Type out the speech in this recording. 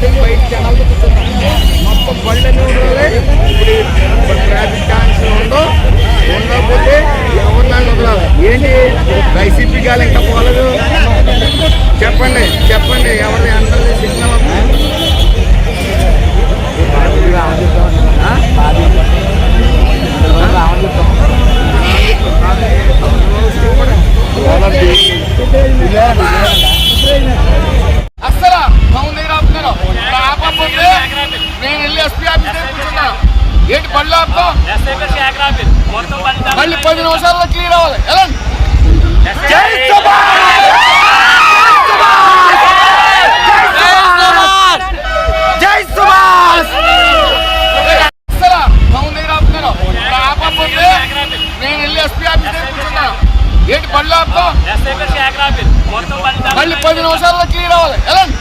బయట జనాలతో మొత్తం బళ్ళు ఎన్ని ఇప్పుడు ట్రాఫిక్ ఛాన్స్ ఉందో ఉండకపోతే ఎవరినాన్ని వదలాలి ఏంటి వైసీపీ గాలి ఇంకా పోలేదు చెప్పండి. చెప్పండి ఎవరిని అందరినీ సిగ్నల్ రావాలి వెళ్ళి ఎస్పీ ఆఫీస్ దగ్గర ఏంటి బళ్ళు ఆపుతాం? మళ్ళీ పది నిమిషాల్లో క్లియర్ అవ్వాలి. వెళ్ళండి నేను వెళ్ళి ఎస్పీ ఆఫీస్ ఏంటి పళ్ళు ఆపుతాం మళ్ళీ పది నిమిషాల్లో క్లియర్ అవ్వాలి వెళ్ళండి